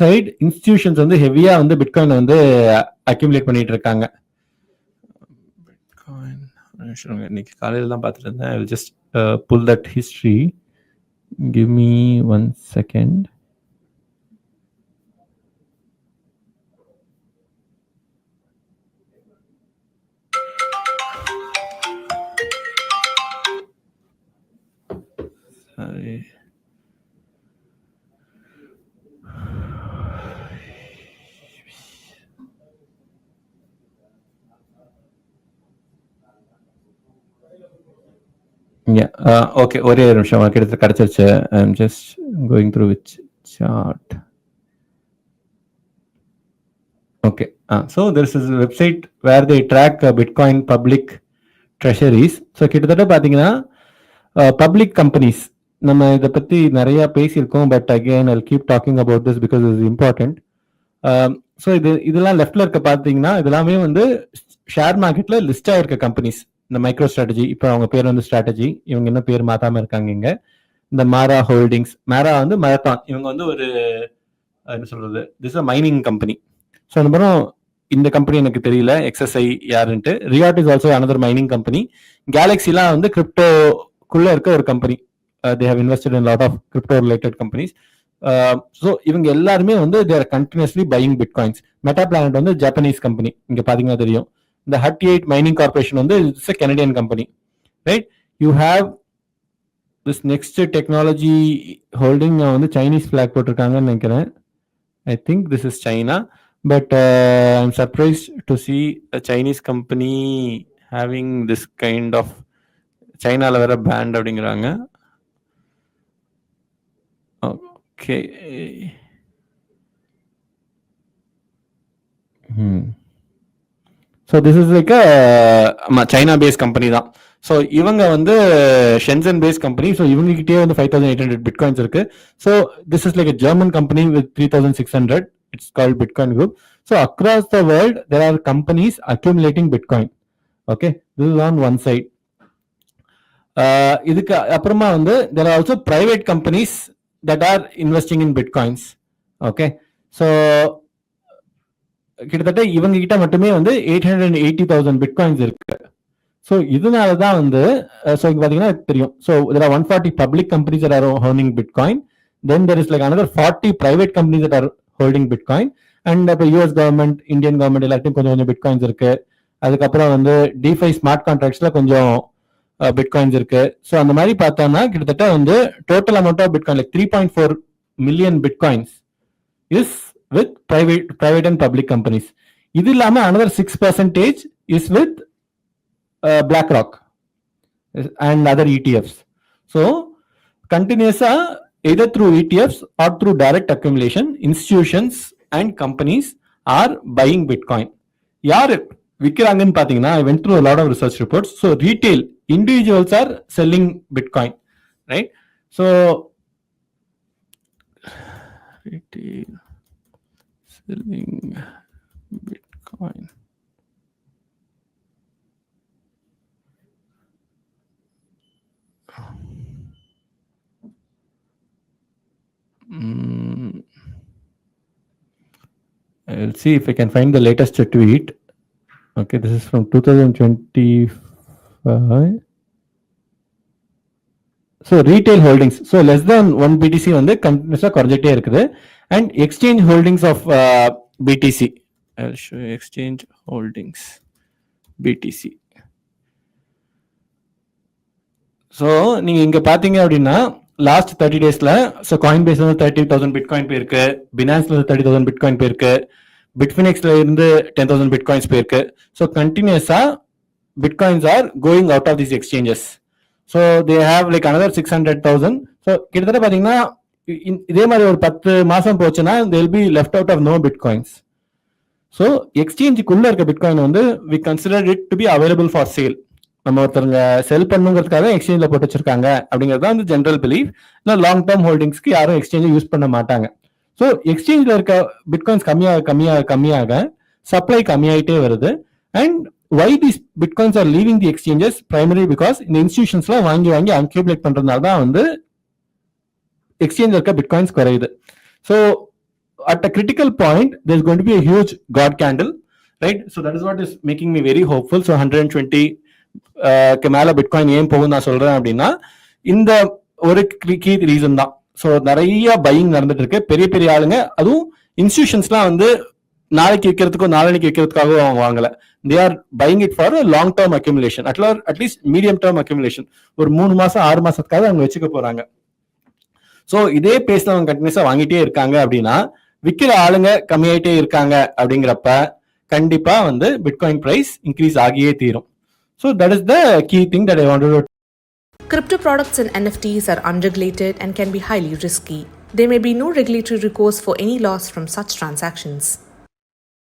Side institutions வந்து ஹெவியா வந்து பிட்காயின் வந்து அக்யூமுலேட் பண்ணிட்டு இருக்காங்க. இன்னைக்கு காலையில தான் பார்த்துட்டு இருந்தேன். I just pull that history give me one second Sorry. Okay uh, ஒரே ஒரு நிமிஷம் uh, uh, கிட்டத்தட்ட I I'm just going through which chart okay so this is website where the track bitcoin public treasuries so கிட்டத்தட்ட பார்த்தீங்கன்னா public companies நம்ம இதை பற்றி நிறையா பேசியிருக்கோம் but again I keep talking about this because is important so இது இதெல்லாம் லெஃப்டில் இருக்க பார்த்தீங்கன்னா இதெல்லாமே வந்து ஷேர் மார்க்கெட்ல லிஸ்ட் இருக்க கம்பெனிஸ் இந்த மைக்ரோ ஸ்ட்ராட்டஜி இப்போ அவங்க பேர் வந்து ஸ்ட்ராட்டஜி இவங்க இன்னும் பேர் மாத்தாம இருக்காங்க இங்க. இந்த மாரா ஹோல்டிங்ஸ் மாரா வந்து மரத்தான் இவங்க வந்து ஒரு என்ன சொல்றது this a mining company so அந்த மாதிரி இந்த கம்பெனி எனக்கு தெரியல XSI யாருன்ட்டு. Riot is also another mining company கேலக்ஸிலாம் வந்து கிரிப்டோக்குள்ள இருக்க ஒரு company they have invested in lot of crypto related companies so இவங்க எல்லாருமே வந்து they're continuously buying bitcoins Metaplanet வந்து ஜப்பனீஸ் கம்பெனி இங்க பாத்தீங்கன்னா தெரியும். இந்த ஹட் எயிட் மைனிங் கார்பரேஷன் வந்து it's uh Canadian company right you have this next technology holding வந்து சைனீஸ் ஃபிளாக் போட்டிருக்காங்கன்னு நினைக்கிறேன். I think this is China but I am surprise to see Chinese company having this kind of சைனாவில் வேற banned அப்படிங்கிறாங்க. Okay so this is like ஆமாம் China base company தான். So இவங்க வந்து ஷென்சன் பேஸ் கம்பெனி ஸோ இவங்ககிட்டயே வந்து five thousand eight hundred bitcoins இருக்கு. So this is like German company with three thousand six hundred it's called bitcoin group so across the world there are companies accumulating bitcoin okay this is on one side இதுக்கு அப்புறமா வந்து there are also private companies that are investing in bitcoins okay so கிட்டத்தட்ட இவங்க கிட்ட மட்டுமே வந்து eight hundred eighty thousand bitcoins இருக்கு. So இதனால தான் வந்து ஸோ இங்கே பார்த்தீங்கன்னா தெரியும். ஸோ இதில் one forty public companies are hoarding bitcoin then there is like another forty private companies are holding bitcoin and இப்போ யூஎஸ் கவர்மெண்ட் இந்தியன் கவர்மெண்ட் எல்லாத்தையும் கொஞ்சம் கொஞ்சம் பிட்காயின்ஸ் இருக்கு. அதுக்கப்புறம் வந்து டிஃபை ஸ்மார்ட் கான்ட்ராக்ட்ஸ்ல கொஞ்சம் பிட்காயின்ஸ் இருக்கு. ஸோ அந்த மாதிரி பார்த்தோம்னா கிட்டத்தட்ட வந்து total amount of bitcoin like three point four million bitcoins is with private private and public companies இது இல்லாம another six percentage is with BlackRock and other ETFs so கண்டினியூஸா either through ETFs or through direct accumulation institutions and companies are buying bitcoin யார் விற்கிறாங்கன்னு பார்த்தீங்கன்னா I went through lot of research reports so retail individuals are selling bitcoin right? So retail selling bitcoin Mm. I'll see if I can find the latest tweet. Okay, this is from 2025. So retail holdings so less than one BTC வந்து கண்டினியூஸாக குறைஞ்சிட்டே இருக்குது and exchange holdings of BTC exchange holdings BTC so நீங்கள் இங்கே பார்த்தீங்க அப்படின்னா last thirty டேஸில் so Coinbase வந்து தேர்ட்டி தௌசண்ட் பிட்காயின் போயிருக்கு பினான்ஸ்ல இருந்து தேர்ட்டி தௌசண்ட் பிட்காயின் போயிருக்கு பிட்ஃபினிக்ஸ்ல இருந்து டென் தௌசண்ட் பிட்காயின்ஸ் போயிருக்கு. ஸோ கண்டினியூஸாக bitcoins are going out of these exchanges so they have like another six hundred thousand so கிட்டத்தட்ட பார்த்தீங்கன்னா இதே மாதிரி ஒரு பத்து மாசம் போச்சுன்னா they'll be left out of no bitcoins so எக்ஸ்சேஞ்சுக்குள்ள இருக்க பிட்காயின் வந்து we consider it to be available for sale நம்ம ஒருத்தருங்க செல் பண்ணுங்கிறதுக்காக எக்ஸ்சேஞ்சில் போட்டு வச்சிருக்காங்க அப்படிங்கிறது தான் வந்து ஜென்ரல் பிலீவ் இல்லை லாங் டேர்ம் ஹோல்டிங்ஸ்க்கு யாரும் எக்ஸ்சேஞ்சை யூஸ் பண்ண மாட்டாங்க. ஸோ எக்ஸ்சேஞ்சில் இருக்க பிட்காயின்ஸ் கம்மியாக கம்மியாக கம்மியாக சப்ளை கம்மியாயிட்டே வருது. And why this bitcoins are leaving the exchanges primary because இந்த இன்ஸ்டியூஷன்ஸ்லாம் வாங்கி வாங்கி அக்யூமுலேட் பண்ணுறதுனால தான் வந்து எக்ஸ்சேஞ்ச் இருக்க பிட்காயின்ஸ் குறையுது so at a critical point there's going to be a huge God candle, right? So that is what is making me very hopeful. So 120 uh, க்கு மேல பிட்காயின் ஏன் போகும் நான் சொல்றேன் அப்படின்னா இந்த ஒரு கீ ரீசன் தான். ஸோ நிறைய பையிங் நடந்துட்டு இருக்கு. பெரிய பெரிய ஆளுங்க அதுவும் இன்ஸ்டியூஷன்ஸ்லாம் வந்து நாளைக்கு விற்கிறதுக்கோ நாளைக்கு விற்கிறதுக்காகவோ அவங்க வாங்கல. They are buying it for long term accumulation அட்லார் at least medium term accumulation ஒரு மூணு மாசம் ஆறு மாசத்துக்காக அவங்க வச்சுக்க போறாங்க. ஸோ இதே பேஸ்ல அவங்க கண்டினியூஸா வாங்கிட்டே இருக்காங்க அப்படின்னா விற்கிற ஆளுங்க கம்மியாயிட்டே இருக்காங்க அப்படிங்கிறப்ப கண்டிப்பா வந்து பிட்காயின் பிரைஸ் இன்க்ரீஸ் ஆகியே தீரும் so that is the key thing that I wanted Crypto products and NFTs are unregulated and can be highly risky. There may be no regulatory recourse for any loss from such transactions.